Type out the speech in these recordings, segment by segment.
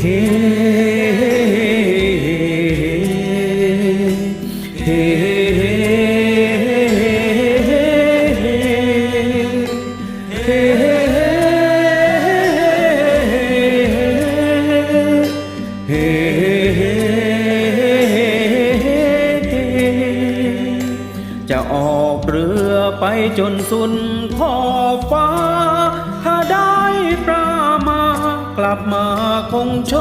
จะออกเรือไปจนสุนขอบฟ้า ลับมาคงโช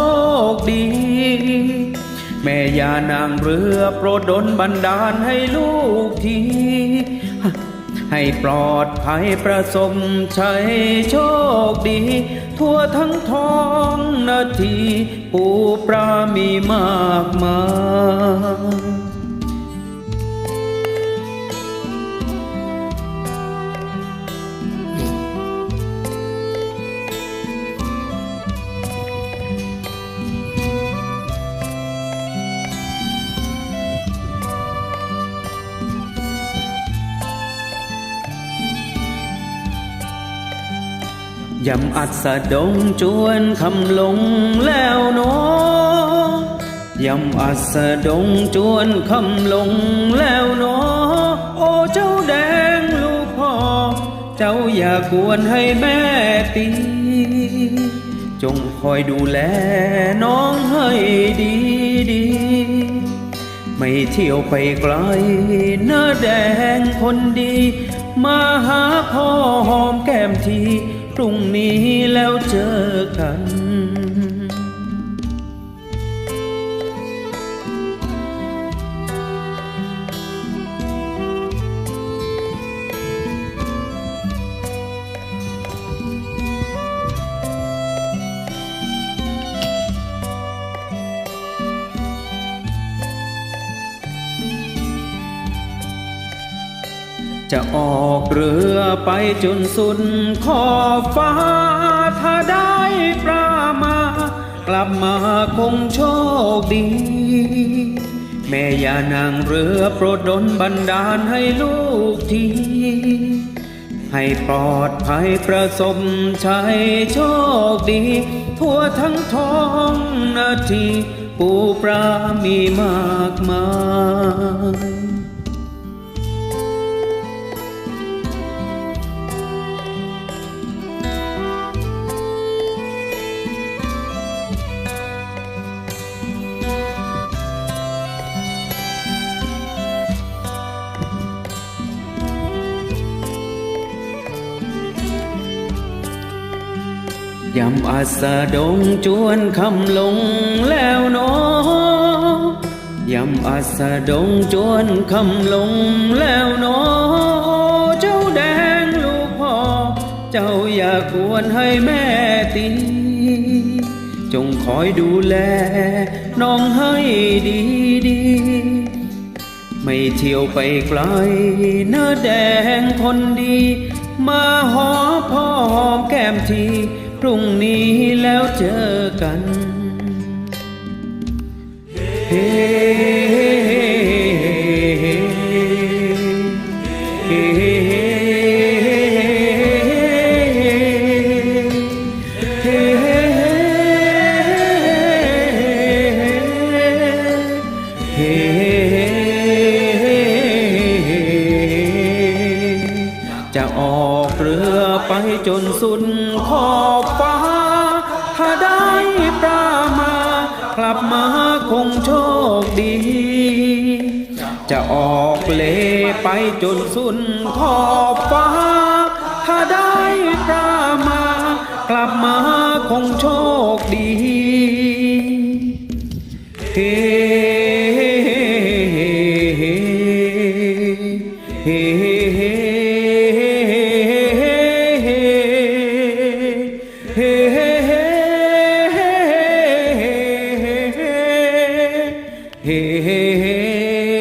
คดี แม่ยานางเรือโปรดดลบันดาลให้ลูกที ให้ปลอดภัยประสมชัยโชคดี ทั่วทั้งท้องนาทีปูปรามีมากมาย ยำอัดสะดงจวนคำลงแล้วเนอยำอัดสะดงจวนคำลงแล้วเนอโอ้เจ้าแดงลูกพ่อ เจ้าอย่ากวนให้แม่ตี จงคอยดูแลน้องให้ดีดี ไม่เที่ยวไปไกลน้าแดงคนดี มาหาพ่อหอมแก้มที พรุ่งนี้แล้วเจอกัน จะออกเรือไปจนสุดขอบฟ้า ถ้าได้ปลามากลับมาคงโชคดี แม่ยานางเรือโปรดดลบันดาลให้ลูกที ให้ปลอดภัยประสมชัยโชคดี ทั่วทั้งท้องนาทีปูปลามีมากมาย ยำอาสาดงจวนคำลงแล้วเนอยำอาสาดงจวนคำลงแล้วเนอเจ้าแดงลูกพ่อ เจ้าอย่ากวนให้แม่ตีจงคอยดูแล น้องให้ดีดีไม่เที่ยวไปไกลเนื้อแดงคนดี มาหอพ่อหอมแก้มที พรุ่งนี้แล้วเจอกันเจะออกเรือไปจนสุดขอบฟ้า ถ้าได้ปลามา กลับมาคงโชคดี จะออกเลไปจนสุดขอบฟ้า ถ้าได้ปลามา กลับมาคงโชคดีเเฮ้